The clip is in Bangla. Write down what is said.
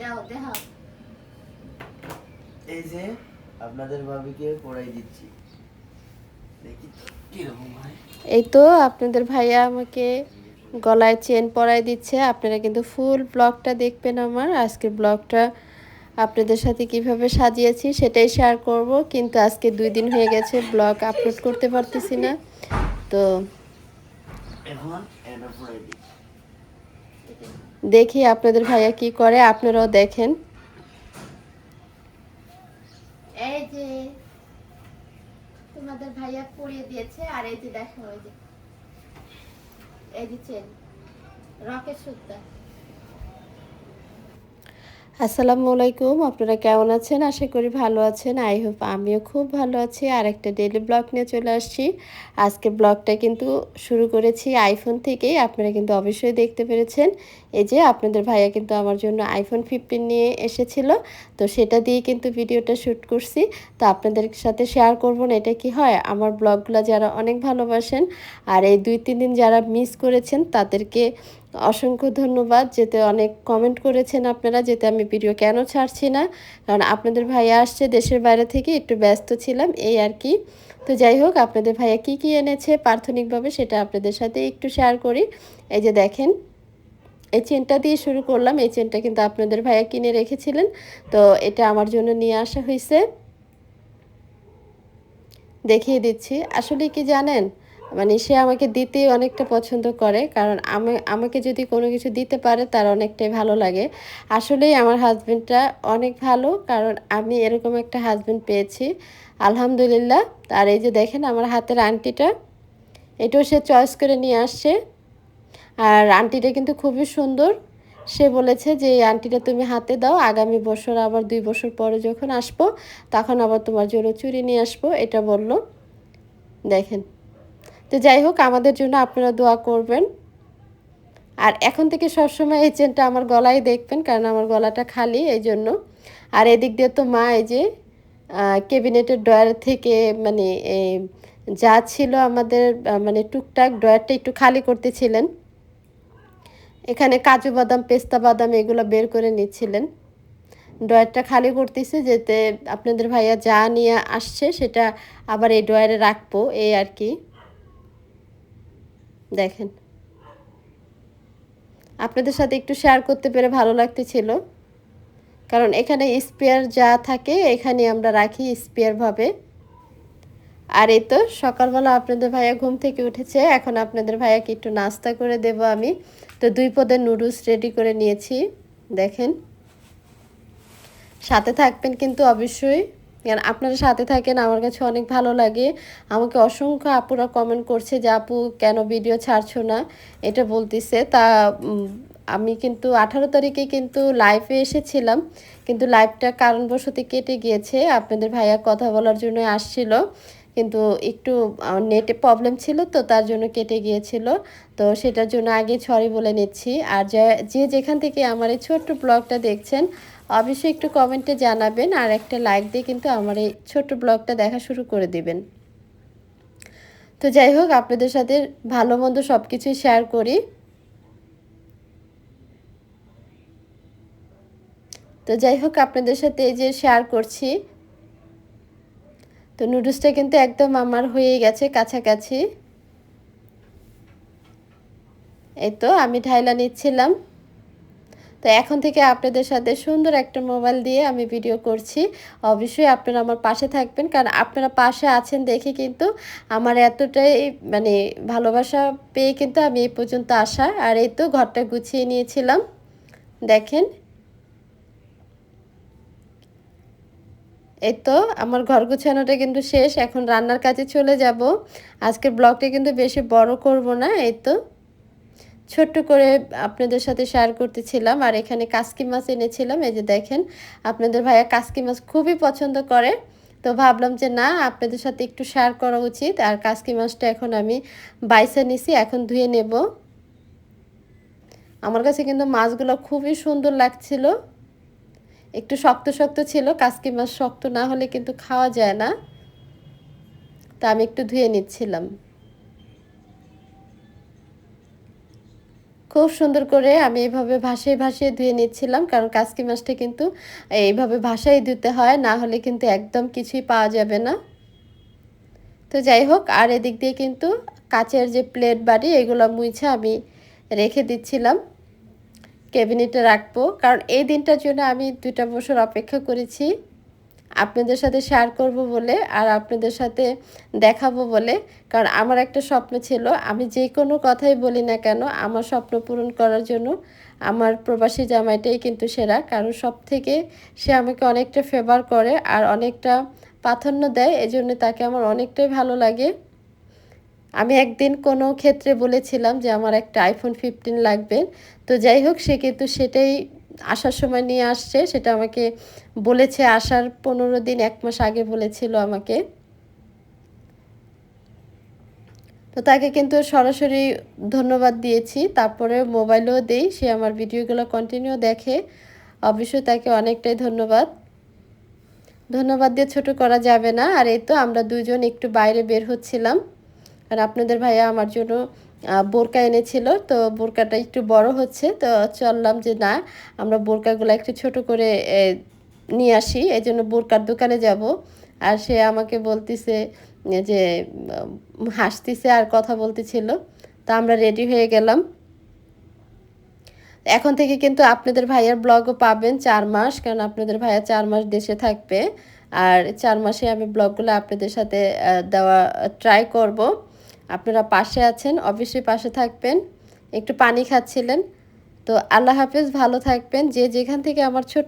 দাও এই যে আপনাদের ভাবিকে পড়াই দিচ্ছি। এই তো আপনাদের ভাইয়া আমাকে গলায় চেন পরাই দিচ্ছে। আপনারা কিন্তু ফুল ব্লগটা দেখবেন আমার। আজকের ব্লগটা আপনাদের সাথে কীভাবে সাজিয়েছি সেটাই শেয়ার করব। কিন্তু আজকে দুই দিন হয়ে গেছে ব্লগ আপলোড করতে পারতেছি না। তো এখন দেখি আপনাদের ভাইয়া কি করে, আপনারাও দেখেন। এই যে, তোমাদের ভাইয়া পরিয়ে দিয়েছে, আর এই যে দেখো, এই যে এই যে চেন রকেট সুতা আসসালামু আলাইকুম, আপনারা কেমন আছেন? আশা করি ভালো আছেন। আই হোপ আমিও খুব ভালো আছি। আর একটা ডেলি ব্লগ নিয়ে চলে আসছি। আজকে ব্লগটা কিন্তু শুরু করেছি আইফোন থেকেই। আপনারা কিন্তু অবশ্যই দেখতে পেরেছেন। এই যে আপনাদের ভাইয়া কিন্তু আমার জন্য আইফোন ফিফটিন নিয়ে এসেছিল। তো সেটা দিয়ে কিন্তু ভিডিওটা শ্যুট করছি। তো আপনাদের সাথে শেয়ার করব না, এটা কি হয়? আমার ব্লগগুলো যারা অনেক ভালোবাসেন আর এই দুই, তিন দিন যারা মিস করেছেন, তাদেরকে অসংখ্য ধন্যবাদ। যেতে অনেক কমেন্ট করেছেন আপনারা, যেতে আমি ভিডিও কেন ছাড়ছি না? কারণ আপনাদের ভাইয়া আসছে দেশের বাইরে থেকে, একটু ব্যস্ত ছিলাম, এই আর কি। তো যাই হোক, আপনাদের ভাইয়া কি কি এনেছে প্রাথমিকভাবে সেটা আপনাদের সাথে একটু শেয়ার করি। এই যে দেখেন, এই চেনটা দিয়ে শুরু করলাম, এই চেনটা কিন্তু আপনাদের ভাইয়া কিনে রেখেছিলেন। তো এটা আমার জন্য নিয়ে আসা হয়েছে দেখিয়ে দিচ্ছি। আসলে কি জানেন মানে সে আমাকে দিতেই অনেকটা পছন্দ করে, কারণ আমি, আমাকে যদি কোনো কিছু দিতে পারে তার অনেকটাই ভালো লাগে। আসলেই আমার হাজব্যান্ডটা অনেক ভালো, কারণ আমি এরকম একটা হাজব্যান্ড পেয়েছি। আলহামদুলিল্লাহ, আর এই যে দেখেন আমার হাতের আংটিটা, এটাও সে চয়েস করে নিয়ে আসছে। আর আংটিটা কিন্তু খুবই সুন্দর। সে বলেছে যে, এই আংটিটা তুমি হাতে দাও, আগামী বছর আবার দুই বছর পরে যখন আসব, তখন আবার তোমার জন্য চুরি নিয়ে আসব। এটা বলল। দেখেন। তো যাই হোক, আমাদের জন্য আপনারা দোয়া করবেন। আর এখন থেকে সবসময় এই চেনটা আমার গলায় দেখবেন, কারণ আমার গলাটা খালি, এই জন্য। আর এদিক দিয়ে তো মা এই যে ক্যাবিনেটের ডয়ার থেকে মানে যা ছিল আমাদের মানে টুকটাক ডয়ারটা একটু খালি করতেছিলেন। এখানে কাজু বাদাম, পেস্তা বাদাম এগুলো বের করে নিচ্ছিলেন। ডয়ারটা খালি করতেছে যেতে আপনাদের ভাইয়া যা নিয়ে আসছে সেটা আবার এই ডয়ারে রাখব, এই আর কি। দেখেন। আপনাদের সাথে একটু শেয়ার করতে পেরে ভালো লাগতেছিল। কারণ এখানে স্পেয়ার যা থাকে, এখানে আমরা রাখি স্পেয়ারভাবে আর এই তো সকালবেলা আপনাদের ভাইয়া ঘুম থেকে উঠেছে, এখন আপনাদের ভাইয়াকে একটু নাস্তা করে দেব আমি। তো দুই পদের নুডলস রেডি করে নিয়েছি, দেখেন। সাথে থাকবেন কিন্তু অবশ্যই। কারণ আপনারা সাথে থাকেন, আমার কাছে অনেক ভালো লাগে। আমাকে অসংখ্য আপুরা কমেন্ট করছে যে, আপু, কেন ভিডিও ছাড়ছো না? এটা বলতেছে। তা আমি কিন্তু আঠারো তারিখে কিন্তু লাইভে এসেছিলাম। কিন্তু লাইভটা কারণবশত কেটে গিয়েছে। আপনাদের ভাইয়া কথা বলার জন্য আসছিল। কিন্তু একটু নেটে প্রবলেম ছিল তো, তার জন্য কেটে গিয়েছিল। তো সেটার জন্য আগে সরি বলে নিচ্ছি। আর যে- যে যেখান থেকে আমার এই ছোট্ট ব্লগটা দেখছেন অবশ্যই একটু কমেন্টে জানাবেন আর একটা লাইক দিয়ে কিন্তু আমার এই ছোট্ট ব্লগটা দেখা শুরু করে দিবেন। তো যাই হোক, আপনাদের সাথে ভালো মন্দ সব কিছুই শেয়ার করি। তো যাই হোক, আপনাদের সাথে এই যে শেয়ার করছি। তো নুডলসটা কিন্তু একদম আমার হয়ে গেছে কাছাকাছি। এই তো আমি ঢাইলা নিচ্ছিলাম। তো এখন থেকে আপনাদের সাথে সুন্দর একটা মোবাইল দিয়ে আমি ভিডিও করছি। অবশ্যই আপনারা আমার পাশে থাকবেন, কারণ আপনারা পাশে আছেন দেখে কিন্তু আমার এতটাই মানে ভালোবাসা পেয়ে কিন্তু আমি এই পর্যন্ত আসা। আর এই তো ঘরটা গুছিয়ে নিয়েছিলাম, দেখেন। এই তো আমার ঘর গুছানোটা কিন্তু শেষ, এখন রান্নার কাজে চলে যাব। আজকের ব্লগটা কিন্তু বেশি বড় করব না, এই তো। ছোট্ট করে আপনাদের সাথে শেয়ার করতেছিলাম আর এখানে কাসকি মাছ এনেছিলাম। এই যে দেখেন, আপনাদের ভাইয়া কাসকি মাছ খুবই পছন্দ করে। তো ভাবলাম যে না, আপনাদের সাথে একটু শেয়ার করা উচিত। আর কাসকি মাছটা এখন আমি বাইসে নিছি, এখন ধুয়ে নেব। আমার কাছে কিন্তু মাছগুলো খুবই সুন্দর লাগছিল। একটু শক্ত শক্ত ছিল, কাসকি মাছ শক্ত না হলে কিন্তু খাওয়া যায় না। তা আমি একটু ধুয়ে নিচ্ছিলাম। খুব সুন্দর করে আমি এইভাবে ভাসিয়ে ভাসিয়ে ধুয়ে নিচ্ছিলাম, কারণ কাসকি মাছটা কিন্তু এইভাবে ভাসাই ধুতে হয়, না হলে কিন্তু একদম কিছুই পাওয়া যাবে না। তো যাই হোক, আর এদিক দিয়ে কিন্তু কাচের যে প্লেট বাড়ি, এগুলো মুছে আমি রেখে দিচ্ছিলাম, ক্যাবিনেটে রাখব। কারণ এই দিনটার জন্য আমি দুটা বছর অপেক্ষা করেছি। আপনাদের সাথে শেয়ার করব বলে আর আপনাদের সাথে দেখাবো বলে। কারণ আমার একটা স্বপ্ন ছিল, আমি যে কোনো কথাই বলি না কেন, আমার স্বপ্ন পূরণ করার জন্য আমার প্রবাসী জামাইটাই কিন্তু সেরা। কারণ সব থেকে সে আমাকে অনেকটা ফেভার করে আর অনেকটা প্রাধান্য দেয়, এজন্য তাকে আমার অনেকটাই ভালো লাগে। আমি একদিন কোনো ক্ষেত্রে বলেছিলাম যে আমার একটা আইফোন ফিফটিন লাগবে। তো যাই হোক, সে কিন্তু সেটাই আসার সময় নিয়ে আসছে, সেটা আমাকে বলেছে আসার পনেরো দিন, এক মাস আগে বলেছিল আমাকে। তো তাকে কিন্তু সরাসরি ধন্যবাদ দিয়েছি, তারপরে মোবাইলও দেই, সে আমার ভিডিওগুলো কন্টিনিউ দেখে। অবশ্যই তাকে অনেকটাই ধন্যবাদ। ধন্যবাদ দিয়ে ছোট করা যাবে না, আর এই তো আমরা দুজন একটু বাইরে বের হচ্ছিলাম। আর আপনাদের ভাইয়া আমার জন্য বোরকা এনেছিল, তো বোরকাটা একটু বড় হচ্ছে, তো চললাম যে না, আমরা বোরকাগুলো একটু ছোট করে নিয়ে আসি, এই জন্য বোরকার দোকানে যাব। আর সে আমাকে বলতিছে যে হাসতেছে আর কথা বলতেছিল। তা আমরা রেডি হয়ে গেলাম। এখন থেকে কিন্তু আপনাদের ভাইয়ার ব্লগও পাবেন চার মাস, কারণ আপনাদের ভাইয়া চার মাস দেশে থাকবে। আর চার মাসে আমি ব্লগগুলো আপনাদের সাথে দেওয়া ট্রাই করব। আপনারা পাশে আছেন, অবশ্যই পাশে থাকবেন। একটু পানি খাচ্ছিলেন। তো আল্লাহ হাফেজ, ভালো থাকবেন। যে যেখান থেকে আমার ছোট